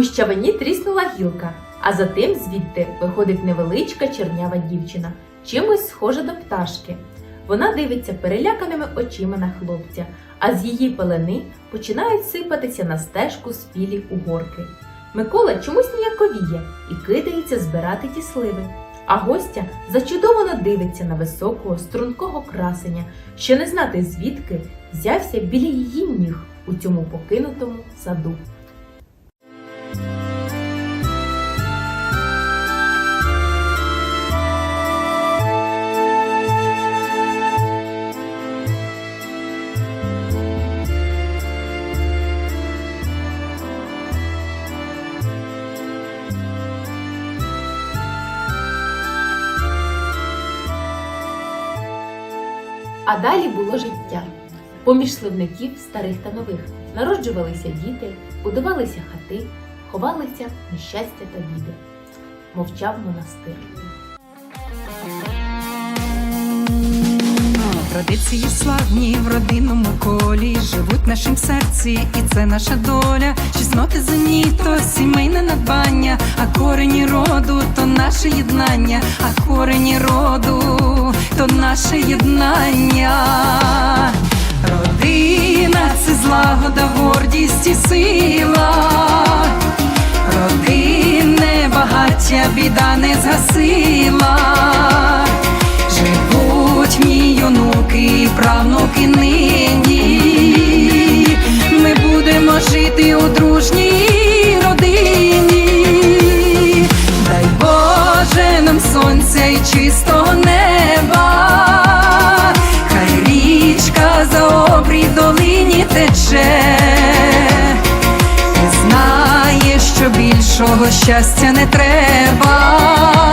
У гущавині тріснула гілка, а затим звідти виходить невеличка чернява дівчина, чимось схожа до пташки. Вона дивиться переляканими очима на хлопця, а з її пелени починають сипатися на стежку спілі угорки. Микола чомусь ніяковіє і кидається збирати ті сливи. А гостя зачудовано дивиться на високого стрункого красення, що не знати звідки взявся біля її ніг у цьому покинутому саду. А далі було життя. Поміж сливників старих та нових народжувалися діти, будувалися хати, ховалися нещастя та біди. Мовчав монастир. Традиції славні в родинному колі живуть в нашім серці, і це наша доля. Чесноти зеніт, то сімейне надбання, а корені роду то наше єднання, а корені роду наше єднання. Родина це злагода, гордість і сила. Родинне багаття біда не згасила. Живуть в ній онуки правнуки нині. Ми будемо жити у дружній родині. Дай Боже нам сонця і чистого що більшого щастя не треба.